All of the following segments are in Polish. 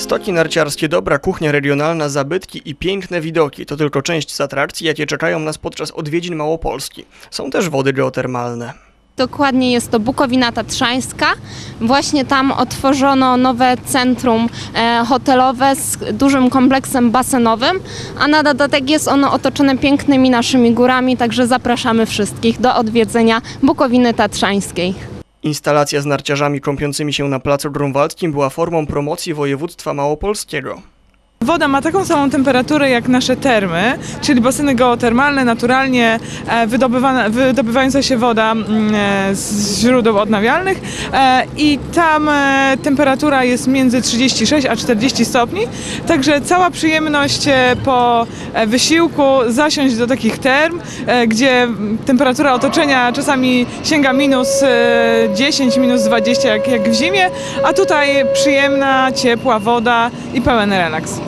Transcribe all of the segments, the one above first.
Stoki narciarskie, dobra kuchnia regionalna, zabytki i piękne widoki to tylko część z atrakcji, jakie czekają nas podczas odwiedzin Małopolski. Są też wody geotermalne. Dokładnie jest to Bukowina Tatrzańska. Właśnie tam otworzono nowe centrum e, hotelowe z dużym kompleksem basenowym, a na dodatek jest ono otoczone pięknymi naszymi górami, także zapraszamy wszystkich do odwiedzenia Bukowiny Tatrzańskiej. Instalacja z narciarzami kąpiącymi się na placu Grunwaldzkim była formą promocji województwa małopolskiego. Woda ma taką samą temperaturę jak nasze termy, czyli baseny geotermalne, naturalnie e, wydobywająca się woda mm, e, z źródeł odnawialnych e, i tam temperatura jest między 36 a 40 stopni, także cała przyjemność po wysiłku zasiąść do takich term, gdzie temperatura otoczenia czasami sięga minus e, 10, minus 20 jak, jak w zimie, a tutaj przyjemna, ciepła woda i pełen relaks.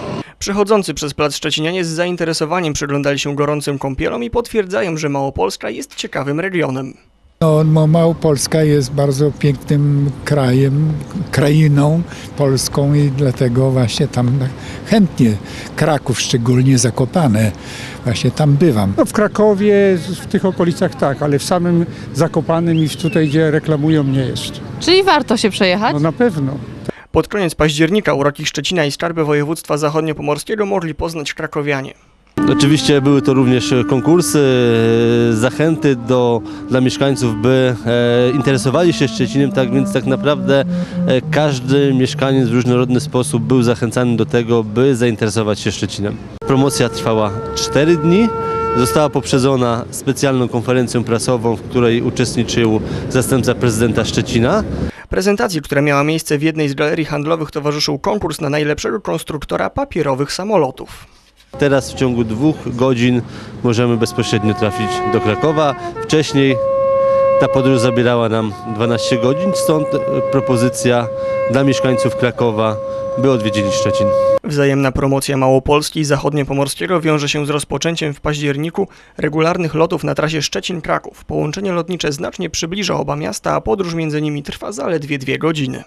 Przechodzący przez plac Szczecinianie z zainteresowaniem przyglądali się gorącym kąpielom i potwierdzają, że Małopolska jest ciekawym regionem. No, no, Małopolska jest bardzo pięknym krajem, krainą polską i dlatego właśnie tam chętnie, Kraków szczególnie Zakopane, właśnie tam bywam. No w Krakowie, w tych okolicach tak, ale w samym Zakopanem i tutaj, gdzie reklamują mnie jeszcze. Czyli warto się przejechać? No na pewno. Pod koniec października uroki Szczecina i skarby województwa zachodniopomorskiego mogli poznać krakowianie. Oczywiście były to również konkursy, e, zachęty do, dla mieszkańców, by e, interesowali się Szczecinem, tak więc tak naprawdę e, każdy mieszkaniec w różnorodny sposób był zachęcany do tego, by zainteresować się Szczecinem. Promocja trwała 4 dni. Została poprzedzona specjalną konferencją prasową, w której uczestniczył zastępca prezydenta Szczecina. Prezentacji, która miała miejsce w jednej z galerii handlowych, towarzyszył konkurs na najlepszego konstruktora papierowych samolotów. Teraz w ciągu dwóch godzin możemy bezpośrednio trafić do Krakowa. Wcześniej ta podróż zabierała nam 12 godzin, stąd e, propozycja dla mieszkańców Krakowa, by odwiedzili Szczecin. Wzajemna promocja Małopolski i Zachodniopomorskiego wiąże się z rozpoczęciem w październiku regularnych lotów na trasie Szczecin-Kraków. Połączenie lotnicze znacznie przybliża oba miasta, a podróż między nimi trwa zaledwie dwie godziny.